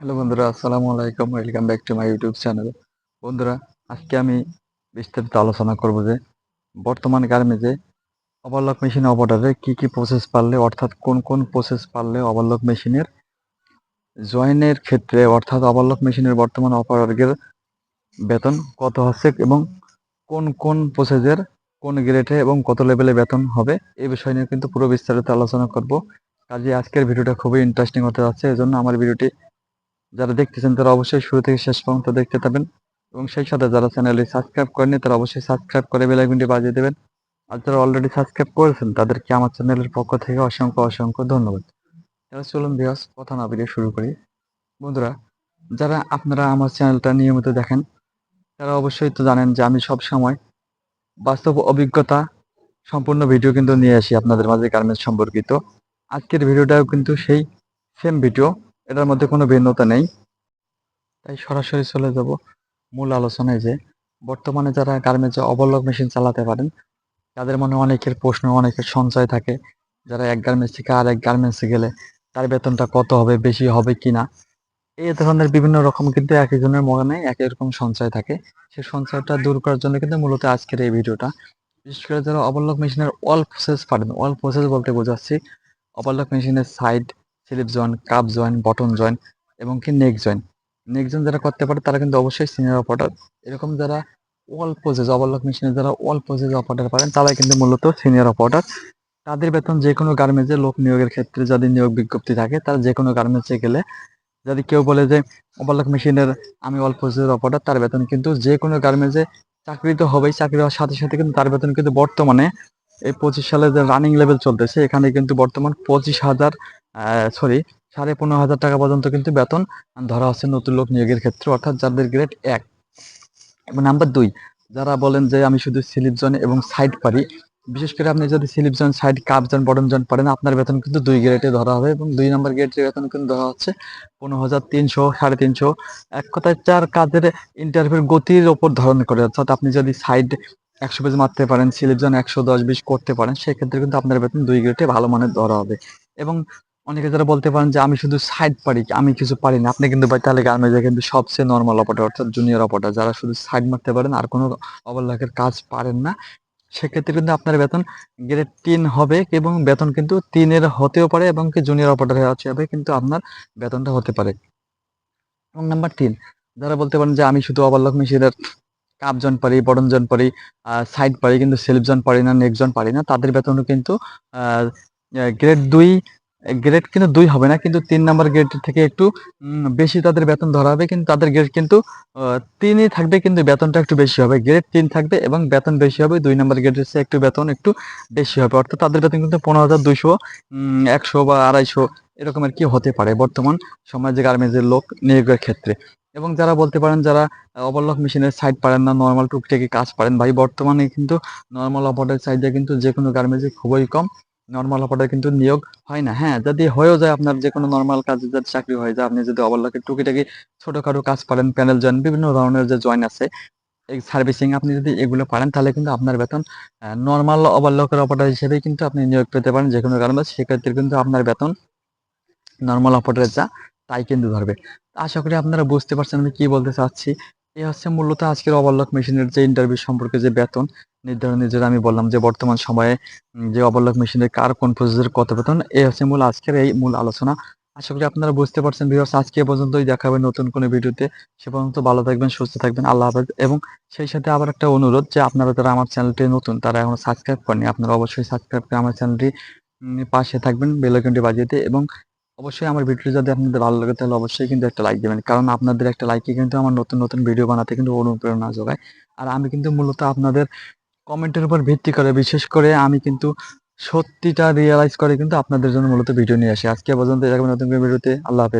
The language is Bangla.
হ্যালো বন্ধুরা, আসসালামু আলাইকুম। Welcome back to my YouTube channel বন্ধুরা, আজকে আমি বিস্তারিত আলোচনা করব যে, বর্তমান গার্মেজে ওভারলক মেশিন অপারেটরে কি কি প্রসেস পারলে, অর্থাৎ কোন কোন প্রসেস পারলে ওভারলক মেশিনের জয়েনের ক্ষেত্রে, অর্থাৎ ওভারলক মেশিনের বর্তমান অপারেটরের বেতন কত হচ্ছে এবং কোন কোন প্রসেসের কোন গ্রেডে এবং কত লেভেলে বেতন হবে, এই বিষয় নিয়ে কিন্তু পুরো বিস্তারিত আলোচনা করব। কাজে আজকের ভিডিওটা খুবই ইন্টারেস্টিং হতে যাচ্ছে, এজন্য আমার ভিডিওটি যারা দেখতেছেন তারা অবশ্যই শুরু থেকে শেষ পর্যন্ত দেখতে পাবেন এবং সেই সাথে যারা চ্যানেলে সাবস্ক্রাইব করেনি তারা অবশ্যই সাবস্ক্রাইব করে বেল আইকনটি বাজিয়ে দেবেন। আর যারা অলরেডি সাবস্ক্রাইব করেছেন, তাদেরকে আমার চ্যানেলের পক্ষ থেকে অসংখ্য অসংখ্য ধন্যবাদ। তাহলে চলুন বিয়াস কথা না ভিডিও শুরু করি। বন্ধুরা, যারা আপনারা আমার চ্যানেলটা নিয়মিত দেখেন, তারা অবশ্যই তো জানেন যে আমি সব সময় বাস্তব অভিজ্ঞতা সম্পূর্ণ ভিডিও কিন্তু নিয়ে আসি আপনাদের মাঝে গার্মেন্টস সম্পর্কিত। আজকের ভিডিওটাও কিন্তু সেই সেম ভিডিও এটার মধ্যে কোনো ভিন্নতা নেই। তাই সরাসরি চলে যাব মূল আলোচনায় যে বর্তমানে যারা গার্মেন্টসে ওভারলক মেশিন চালাতে পারেন, তাদের মনে অনেকের প্রশ্ন, অনেকের সঞ্চয় থাকে। যারা এক গার্মেন্টস থেকে আর এক গার্মেন্টসে গেলে তার বেতনটা কত হবে, বেশি হবে কিনা? এই ধরনের বিভিন্ন রকম কিন্তু এক একজনের মনে একই রকম সঞ্চয় থাকে। সেই সঞ্চয়টা দূর করার জন্য কিন্তু মূলত আজকের এই ভিডিওটা। বিশেষ করে যারা ওভারলক মেশিনের অল প্রসেস পারেন অল প্রসেস বলতে বোঝাচ্ছি। ওভারলক মেশিনের side slip joint cup joint bottom joint এবং কি নেক জয়েন্ট নেক জয়েন্ট যারা করতে পারে তারা কিন্তু অবশ্যই সিনিয়র অপারেটর এরকম যারা অল প্রসেস ওভারলক মেশিনে যারা অল প্রসেস অপারেটর পারেন, তারাই কিন্তু মূলত সিনিয়র অপারেটর তাদের বেতন যে কোনো গার্মেন্টসে লোক নিয়োগের ক্ষেত্রে যদি নিয়োগ বিজ্ঞপ্তি থাকে, তারা যে কোনো গার্মেন্টসে গেলে যদি কেউ বলে যে ওভারলক মেশিনের আমি অল প্রসেসের অপারেটর তার বেতন কিন্তু যে কোনো গার্মেন্টসে চাকরি তো হবেই, চাকরি হওয়ার সাথে সাথে কিন্তু তার বেতন কিন্তু বর্তমানে এই পঁচিশ সালে যে রানিং লেভেল চলতেছে, এখানে কিন্তু বর্তমান পঁচিশ হাজার সরি সাড়ে পনেরো হাজার টাকা পর্যন্ত কিন্তু বেতন। ধরা হচ্ছে নতুন লোক নিয়োগের ক্ষেত্রে, অর্থাৎ যাদের গ্রেড এক এবং নাম্বার দুই। যারা বলেন যে আমি শুধু স্লিপ জোন এবং সাইড পারি, বিশেষ করে আপনি যদি slip zone side cup zone bottom zone পারেন, আপনার বেতন কিন্তু দুই গ্রেডে ধরা হবে এবং দুই নম্বর গ্রেডের বেতন কিন্তু ধরা হচ্ছে পনেরো হাজার তিনশো, সাড়ে তিনশো। এক কথায় চার কাজের ইন্টারভিউর গতির ওপর ধরন করে, অর্থাৎ আপনি যদি সাইড একশো পেজ মারতে পারেন স্লিপ জোন একশো দশ বিশ করতে পারেন, সেক্ষেত্রে কিন্তু আপনার বেতন দুই গ্রেডে ভালো মানের ধরা হবে। এবং অনেকে যারা বলতে পারেন যে আমি শুধু সাইড পারি আমি কিছু পারি না। আপনি কিন্তু তাহলে গার্মেন্টসে কিন্তু সবচেয়ে নর্মাল অপারেটর অর্থাৎ জুনিয়র অপারেটর যারা শুধু সাইড মারতে পারেন আর কোনো ওভারলকের কাজ পারেন না। সেক্ষেত্রে কিন্তু আপনার বেতন গ্রেড তিন হবে এবং বেতন কিন্তু তিনের হতেও পারে এবং কি জুনিয়র অপারেটর হবে কিন্তু আপনার বেতনটা হতে পারে। এবং নাম্বার তিন, যারা বলতে পারেন যে আমি শুধু ওভারলক মেশিনের কাপ জন পারি বটন জন পারি সাইড পারি, কিন্তু সেলফ জন পারি না নেক জন পারি না, তাদের বেতনও কিন্তু গ্রেড দুই গ্রেড কিন্তু দুই হবে না, কিন্তু তিন নাম্বার গ্রেড থেকে একটু বেশি তাদের বেতন ধরা হবে, কিন্তু তাদের গ্রেড কিন্তু তিনই থাকবে, কিন্তু বেতনটা একটু বেশি হবে। গ্রেড তিন থাকবে এবং বেতন বেশি হবে, দুই নাম্বার গ্রেডের চেয়ে একটু বেতন একটু বেশি হবে। অর্থাৎ তাদের বেতন কিন্তু পনেরো হাজার দুইশো একশো বা আড়াইশো এরকম আর কি হতে পারে বর্তমান সমাজে গার্মেন্টসের লোক নিয়োগের ক্ষেত্রে। এবং যারা বলতে পারেন যারা ওভারলক মেশিনের সাইড পারেন না নর্মাল টুকটাকি কাজ পারেন, ভাই, বর্তমানে কিন্তু নর্মাল অপারেটের সাইডে কিন্তু যে কোনো গার্মেন্টসে খুবই কম। নর্মাল অপারেটর কিন্তু নিয়োগ হয় না। হ্যাঁ যদি হয়েও যায় আপনার যে কোনো নর্মাল কাজে যদি চাকরি হয়ে যায়, আপনি যদি ওভারলকের টুকিটাকি ছোটোখাটো কাজ পারেন প্যানেল জয়েন বিভিন্ন ধরনের যে জয়েন আছে, এই সার্ভিসিং আপনি যদি এগুলো পারেন, তাহলে কিন্তু আপনার বেতন নর্মাল ওভারলকের অপারেটর হিসেবে কিন্তু আপনি নিয়োগ পেতে পারেন যে কোনো গার্মেন্টস সেক্ষেত্রে কিন্তু আপনার বেতন নর্মাল অপারেটরের যা, তাই কিন্তু ধরবে। আশা করি আপনারা বুঝতে পারছেন আমি কি বলতে চাচ্ছি। এই হচ্ছে মূলত আজকের ওভারলক মেশিনের যে ইন্টারভিউ সম্পর্কে যে বেতন নির্ধারণের যেটা আমি বললাম যে বর্তমান সময়ে যে ওভারলক মেশিনের কার কোন প্রসেসের কত বেতন, এই হচ্ছে মূল আজকের এই মূল আলোচনা। আশা করি আপনারা বুঝতে পারছেন ভিউয়ার্স আজকে পর্যন্তই, দেখা হবে নতুন কোনো ভিডিওতে। সে পর্যন্ত ভালো থাকবেন, সুস্থ থাকবেন, আল্লাহ হাফেজ। এবং সেই সাথে আবার একটা অনুরোধ যে আপনারা যারা আমার চ্যানেলটি নতুন, তারা এখন সাবস্ক্রাইব করেনি আপনারা অবশ্যই সাবস্ক্রাইব করে আমার চ্যানেলটি পাশে থাকবেন বেল আইকনটি বাজিয়ে এবং অবশ্যই আমার ভিডিও যদি আপনাদের ভালো লাগে, তাহলে অবশ্যই কিন্তু একটা লাইক দেবেন। কারণ আপনাদের একটা লাইকে কিন্তু আমার নতুন নতুন ভিডিও বানাতে কিন্তু অনুপ্রেরণা যোগায়। আর আমি কিন্তু মূলত আপনাদের কমেন্টের উপর ভিত্তি করে, বিশেষ করে আমি কিন্তু সত্যিটা রিয়েলাইজ করে কিন্তু আপনাদের জন্য মূলত ভিডিও নিয়ে আসি। আজকে পর্যন্ত এরকম নতুন ভিডিওতে আল্লাহ হাফেজ।